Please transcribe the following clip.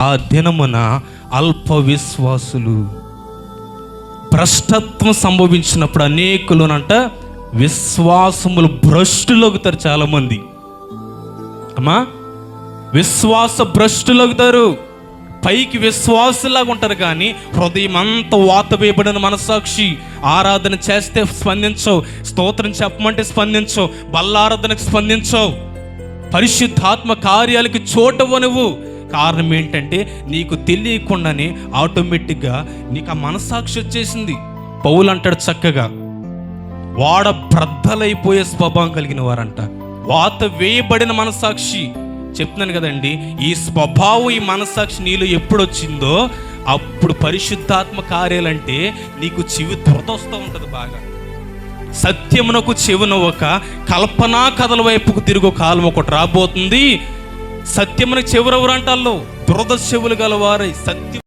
ఆ దినమున అల్ప విశ్వాసులు భ్రష్టత్వం సంభవించినప్పుడు అనేకులునంట విశ్వాసములు భ్రష్టులవుతారు చాలామంది. అమ్మా విశ్వాస భ్రష్టులవుతారు పైకి విశ్వాసులాగా ఉంటారు కానీ హృదయం అంతా వాత వేయబడిన మనసాక్షి ఆరాధన చేస్తే స్పందించవు స్తోత్రం చెప్పమంటే స్పందించవు బల్లారాధనకు స్పందించవు. పరిశుద్ధాత్మ కార్యాలకి చోటవు నువ్వు కారణం ఏంటంటే నీకు తెలియకుండానే ఆటోమేటిక్గా నీకు ఆ మనసాక్షి వచ్చేసింది. పౌలు అంటాడు చక్కగా వాడ బ్రద్దలైపోయే స్వభావం కలిగిన వారంట. వాత వేయబడిన మనసాక్షి చెప్తున్నాను కదండి ఈ స్వభావం ఈ మనసాక్షి నీలో ఎప్పుడు వచ్చిందో అప్పుడు పరిశుద్ధాత్మ కార్యాలంటే నీకు చెవి దురదొస్తూ ఉంటుంది బాగా. సత్యమునకు చెవున ఒక కల్పనా కథల వైపుకు తిరుగు కాలం ఒకటి రాబోతుంది. సత్యమునకు చెవురెవరంటాల్లో దురదశవులు గలవారై సత్యం